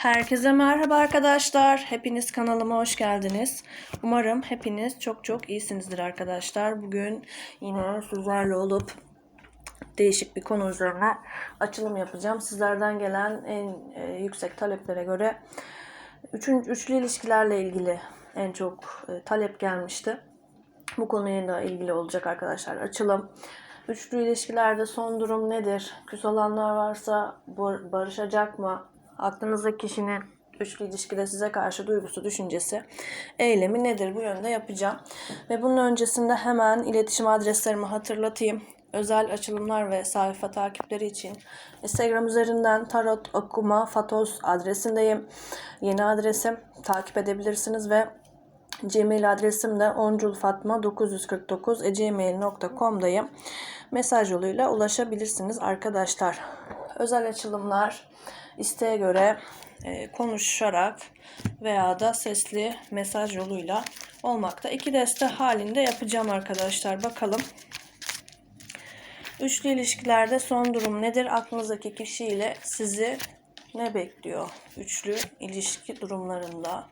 Herkese merhaba arkadaşlar. Hepiniz kanalıma hoş geldiniz. Umarım hepiniz çok çok iyisinizdir arkadaşlar. Bugün yine sizlerle olup değişik bir konu üzerine açılım yapacağım. Sizlerden gelen en e, yüksek taleplere göre üçün, üçlü ilişkilerle ilgili en çok e, talep gelmişti. Bu konuyla ilgili olacak arkadaşlar açılım. Üçlü ilişkilerde son durum nedir? Küs olanlar varsa bar- barışacak mı? Aklınızdaki kişinin üçlü ilişkide size karşı duygusu, düşüncesi, eylemi nedir? Bu yönde yapacağım. Ve bunun öncesinde hemen iletişim adreslerimi hatırlatayım. Özel açılımlar ve sayfa takipleri için Instagram üzerinden tarot okuma fatos adresindeyim. Yeni adresim takip edebilirsiniz ve Gmail adresim de onculfatma949gmail.com'dayım. Mesaj yoluyla ulaşabilirsiniz arkadaşlar. Özel açılımlar isteğe göre e, konuşarak veya da sesli mesaj yoluyla olmakta. İki deste halinde yapacağım arkadaşlar. Bakalım. Üçlü ilişkilerde son durum nedir? Aklınızdaki kişiyle sizi ne bekliyor? Üçlü ilişki durumlarında.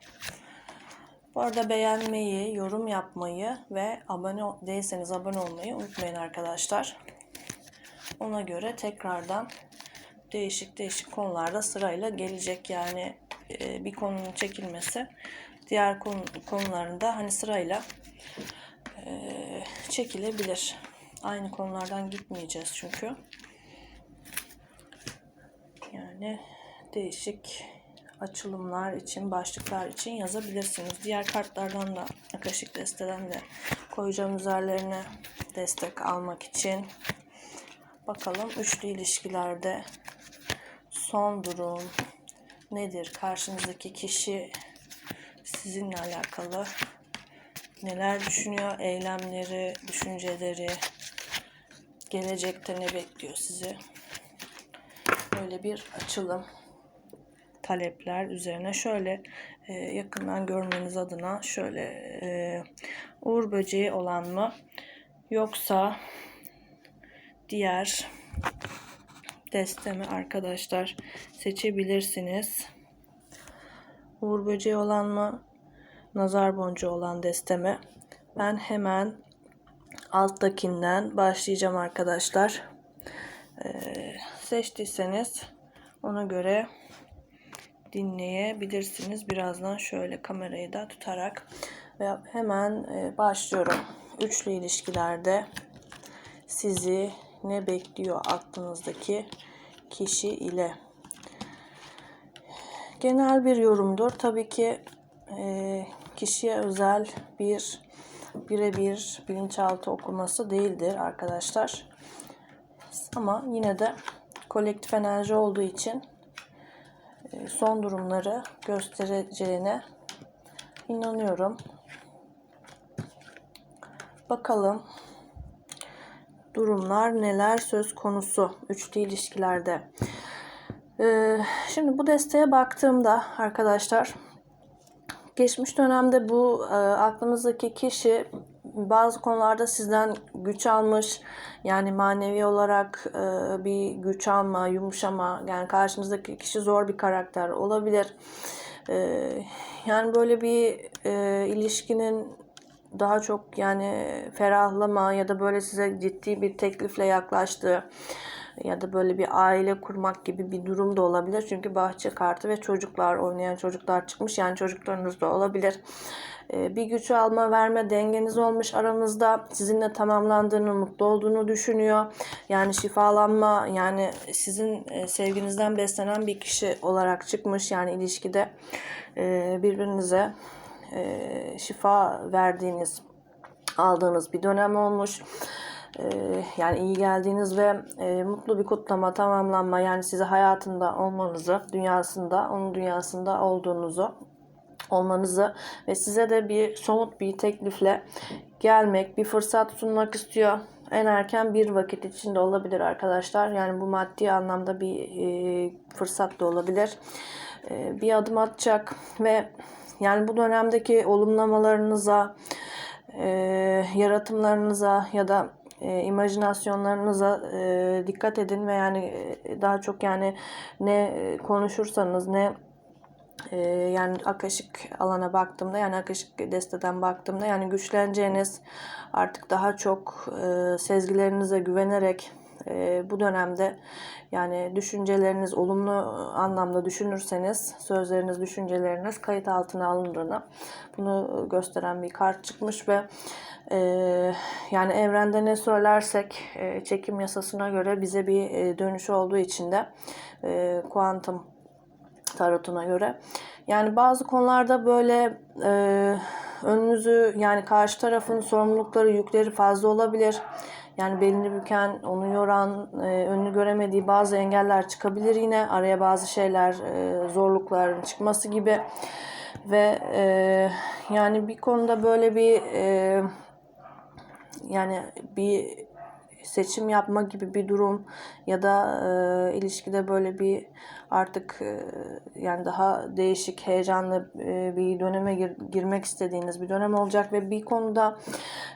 Bu arada beğenmeyi, yorum yapmayı ve abone değilseniz abone olmayı unutmayın arkadaşlar. Ona göre tekrardan değişik değişik konularda sırayla gelecek yani e, bir konunun çekilmesi diğer konu, konularında hani sırayla e, çekilebilir. Aynı konulardan gitmeyeceğiz çünkü. Yani değişik açılımlar için, başlıklar için yazabilirsiniz. Diğer kartlardan da, Akasik desteden de koyacağım üzerlerine destek almak için. Bakalım üçlü ilişkilerde son durum nedir? Karşınızdaki kişi sizinle alakalı neler düşünüyor? Eylemleri, düşünceleri, gelecekte ne bekliyor sizi? Böyle bir açılım talepler üzerine şöyle e, yakından görmeniz adına şöyle e, uğur böceği olan mı yoksa diğer destemi arkadaşlar seçebilirsiniz. Uğur böceği olan mı nazar boncuğu olan destemi ben hemen alttakinden başlayacağım arkadaşlar. Ee, seçtiyseniz ona göre dinleyebilirsiniz. Birazdan şöyle kamerayı da tutarak ve hemen e, başlıyorum. Üçlü ilişkilerde sizi ne bekliyor aklınızdaki kişi ile? Genel bir yorumdur. Tabii ki e, kişiye özel bir birebir bilinçaltı okuması değildir arkadaşlar. Ama yine de kolektif enerji olduğu için e, son durumları göstereceğine inanıyorum. Bakalım durumlar neler söz konusu üçlü ilişkilerde. Ee, şimdi bu desteğe baktığımda arkadaşlar geçmiş dönemde bu e, aklınızdaki kişi bazı konularda sizden güç almış yani manevi olarak e, bir güç alma, yumuşama yani karşınızdaki kişi zor bir karakter olabilir. E, yani böyle bir e, ilişkinin daha çok yani ferahlama ya da böyle size ciddi bir teklifle yaklaştığı ya da böyle bir aile kurmak gibi bir durum da olabilir. Çünkü bahçe kartı ve çocuklar oynayan çocuklar çıkmış. Yani çocuklarınız da olabilir. Ee, bir güç alma verme dengeniz olmuş aranızda. Sizinle tamamlandığını, mutlu olduğunu düşünüyor. Yani şifalanma yani sizin e, sevginizden beslenen bir kişi olarak çıkmış. Yani ilişkide e, birbirinize e, şifa verdiğiniz, aldığınız bir dönem olmuş. Ee, yani iyi geldiğiniz ve e, mutlu bir kutlama, tamamlanma yani size hayatında olmanızı, dünyasında, onun dünyasında olduğunuzu olmanızı ve size de bir somut bir teklifle gelmek, bir fırsat sunmak istiyor. En erken bir vakit içinde olabilir arkadaşlar. Yani bu maddi anlamda bir e, fırsat da olabilir. E, bir adım atacak ve yani bu dönemdeki olumlamalarınıza, e, yaratımlarınıza ya da e, imajinasyonlarınıza e, dikkat edin ve yani e, daha çok yani ne konuşursanız ne Ee, yani akaşık alana baktığımda yani akaşık desteden baktığımda yani güçleneceğiniz artık daha çok e, sezgilerinize güvenerek e, bu dönemde yani düşünceleriniz olumlu anlamda düşünürseniz sözleriniz, düşünceleriniz kayıt altına alındığını bunu gösteren bir kart çıkmış ve e, yani evrende ne söylersek e, çekim yasasına göre bize bir e, dönüşü olduğu için de e, kuantum tarotuna göre. Yani bazı konularda böyle e, önünüzü yani karşı tarafın sorumlulukları, yükleri fazla olabilir. Yani belini büken, onu yoran, e, önünü göremediği bazı engeller çıkabilir yine. Araya bazı şeyler, e, zorlukların çıkması gibi. Ve e, yani bir konuda böyle bir e, yani bir seçim yapma gibi bir durum ya da e, ilişkide böyle bir artık e, yani daha değişik heyecanlı e, bir döneme gir, girmek istediğiniz bir dönem olacak ve bir konuda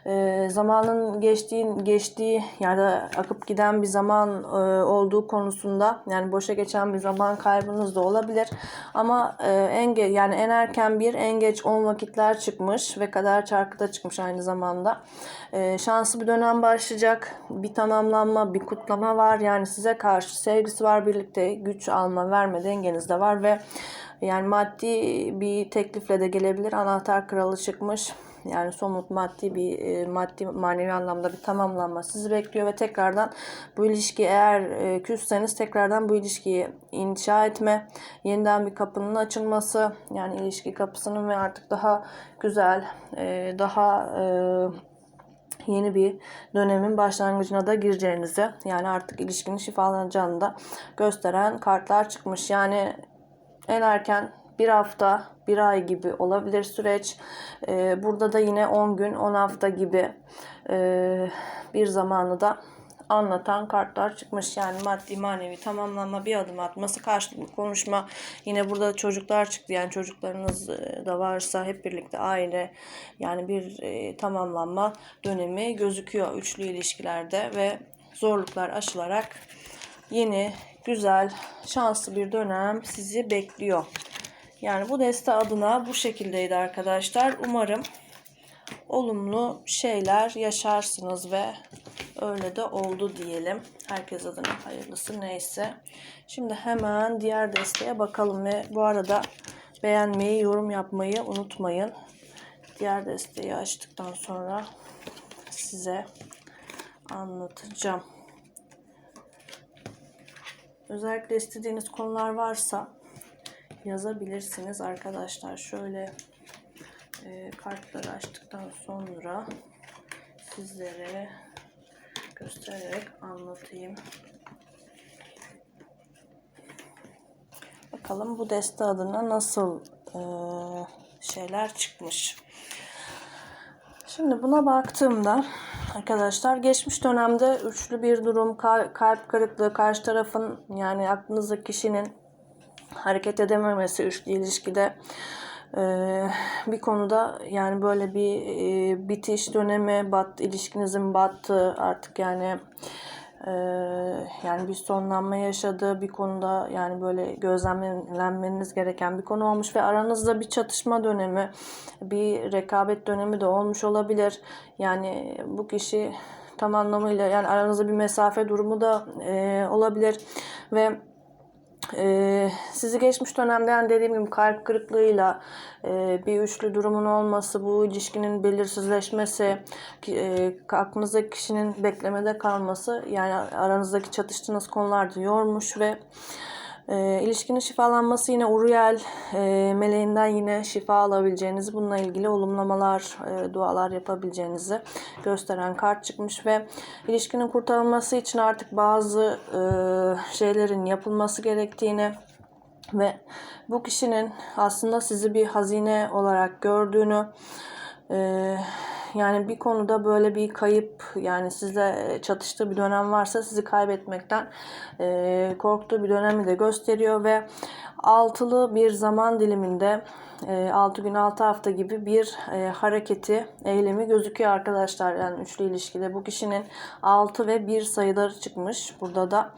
e, zamanın geçtiği geçtiği ya da akıp giden bir zaman e, olduğu konusunda yani boşa geçen bir zaman kaybınız da olabilir ama e, en yani en erken bir en geç 10 vakitler çıkmış ve kader çarkı da çıkmış aynı zamanda. E, şanslı bir dönem başlayacak. Bir tamamlanma, bir kutlama var. Yani size karşı sevgisi var birlikte güç alma, verme dengeniz de var ve yani maddi bir teklifle de gelebilir. Anahtar kralı çıkmış. Yani somut maddi bir e, maddi manevi anlamda bir tamamlanma sizi bekliyor ve tekrardan bu ilişki eğer e, küsseniz tekrardan bu ilişkiyi inşa etme, yeniden bir kapının açılması yani ilişki kapısının ve artık daha güzel, e, daha yeni bir dönemin başlangıcına da gireceğinizi yani artık ilişkinin şifalanacağını da gösteren kartlar çıkmış. Yani en erken bir hafta, bir ay gibi olabilir süreç. Ee, burada da yine 10 gün, 10 hafta gibi e, bir zamanı da anlatan kartlar çıkmış. Yani maddi manevi tamamlanma, bir adım atması, karşılıklı konuşma. Yine burada çocuklar çıktı. Yani çocuklarınız e, da varsa hep birlikte aile yani bir e, tamamlanma dönemi gözüküyor üçlü ilişkilerde ve zorluklar aşılarak yeni, güzel, şanslı bir dönem sizi bekliyor. Yani bu deste adına bu şekildeydi arkadaşlar. Umarım olumlu şeyler yaşarsınız ve öyle de oldu diyelim. Herkes adına hayırlısı neyse. Şimdi hemen diğer desteğe bakalım ve bu arada beğenmeyi, yorum yapmayı unutmayın. Diğer desteği açtıktan sonra size anlatacağım. Özellikle istediğiniz konular varsa yazabilirsiniz arkadaşlar. Şöyle e, kartları açtıktan sonra sizlere göstererek anlatayım. Bakalım bu deste adına nasıl e, şeyler çıkmış. Şimdi buna baktığımda arkadaşlar geçmiş dönemde üçlü bir durum, kalp kırıklığı, karşı tarafın yani aklınızdaki kişinin hareket edememesi üçlü ilişkide bir konuda yani böyle bir bitiş dönemi, bat ilişkinizin battığı artık yani yani bir sonlanma yaşadığı bir konuda yani böyle gözlemlenmeniz gereken bir konu olmuş ve aranızda bir çatışma dönemi, bir rekabet dönemi de olmuş olabilir. Yani bu kişi tam anlamıyla yani aranızda bir mesafe durumu da olabilir ve ee, sizi geçmiş dönemde yani dediğim gibi kalp kırıklığıyla e, bir üçlü durumun olması, bu ilişkinin belirsizleşmesi, e, aklınızdaki kişinin beklemede kalması yani aranızdaki çatıştığınız konularda yormuş ve e, ilişkinin şifalanması yine Uriel e, meleğinden yine şifa alabileceğinizi, bununla ilgili olumlamalar, e, dualar yapabileceğinizi gösteren kart çıkmış ve ilişkinin kurtarılması için artık bazı e, şeylerin yapılması gerektiğini ve bu kişinin aslında sizi bir hazine olarak gördüğünü, e, yani bir konuda böyle bir kayıp yani sizle çatıştığı bir dönem varsa sizi kaybetmekten e, korktuğu bir dönemi de gösteriyor ve altılı bir zaman diliminde e, 6 gün 6 hafta gibi bir e, hareketi, eylemi gözüküyor arkadaşlar. Yani üçlü ilişkide bu kişinin 6 ve 1 sayıları çıkmış. Burada da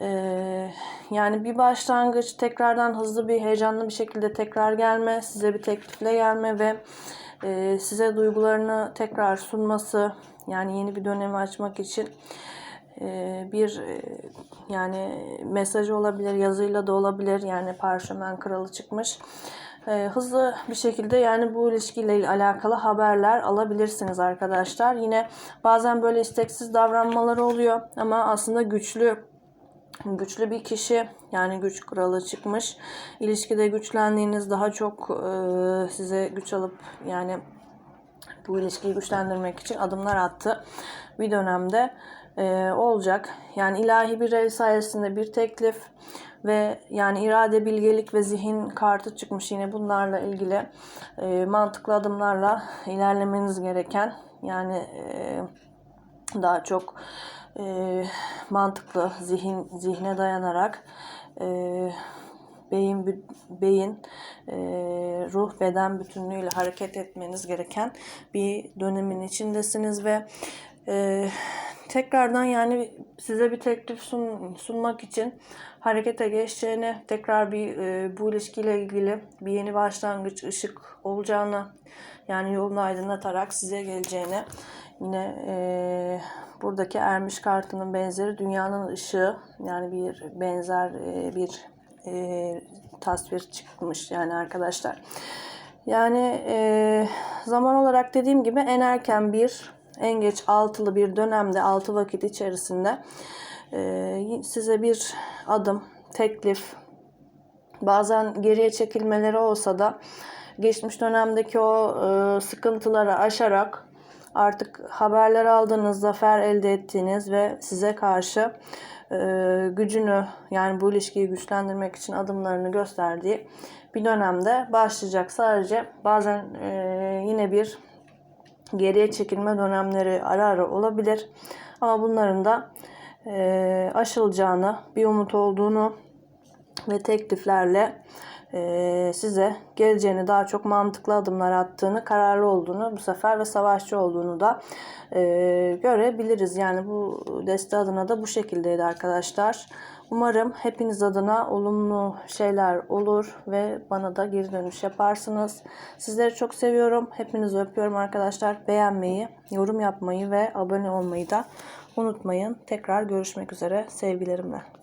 Ee, yani bir başlangıç tekrardan hızlı bir heyecanlı bir şekilde tekrar gelme, size bir teklifle gelme ve e, size duygularını tekrar sunması yani yeni bir dönemi açmak için e, bir e, yani mesajı olabilir, yazıyla da olabilir. Yani parşömen kralı çıkmış. E, hızlı bir şekilde yani bu ilişkiyle alakalı haberler alabilirsiniz arkadaşlar. Yine bazen böyle isteksiz davranmaları oluyor ama aslında güçlü güçlü bir kişi yani güç kralı çıkmış. İlişkide güçlendiğiniz daha çok e, size güç alıp yani bu ilişkiyi güçlendirmek için adımlar attı bir dönemde e, olacak. Yani ilahi bir el sayesinde bir teklif ve yani irade, bilgelik ve zihin kartı çıkmış yine bunlarla ilgili e, mantıklı adımlarla ilerlemeniz gereken yani e, daha çok e, mantıklı zihin zihne dayanarak e, beyin beyin e, ruh beden bütünlüğüyle hareket etmeniz gereken bir dönemin içindesiniz ve e, tekrardan yani size bir teklif sun, sunmak için harekete geçeceğini, tekrar bir e, bu ilişkiyle ilgili bir yeni başlangıç, ışık olacağını, yani yolunu aydınlatarak size geleceğini, yine e, buradaki ermiş kartının benzeri dünyanın ışığı, yani bir benzer e, bir e, tasvir çıkmış yani arkadaşlar. Yani e, zaman olarak dediğim gibi en erken bir, en geç altılı bir dönemde, altı vakit içerisinde e, size bir adım, teklif, bazen geriye çekilmeleri olsa da geçmiş dönemdeki o e, sıkıntıları aşarak artık haberler aldığınız, zafer elde ettiğiniz ve size karşı e, gücünü yani bu ilişkiyi güçlendirmek için adımlarını gösterdiği bir dönemde başlayacak. Sadece bazen e, yine bir geriye çekilme dönemleri ara ara olabilir. Ama bunların da e, aşılacağını, bir umut olduğunu ve tekliflerle size geleceğini daha çok mantıklı adımlar attığını, kararlı olduğunu bu sefer ve savaşçı olduğunu da e, görebiliriz. Yani bu deste adına da bu şekildeydi arkadaşlar. Umarım hepiniz adına olumlu şeyler olur ve bana da geri dönüş yaparsınız. Sizleri çok seviyorum. Hepinizi öpüyorum arkadaşlar. Beğenmeyi, yorum yapmayı ve abone olmayı da unutmayın. Tekrar görüşmek üzere sevgilerimle.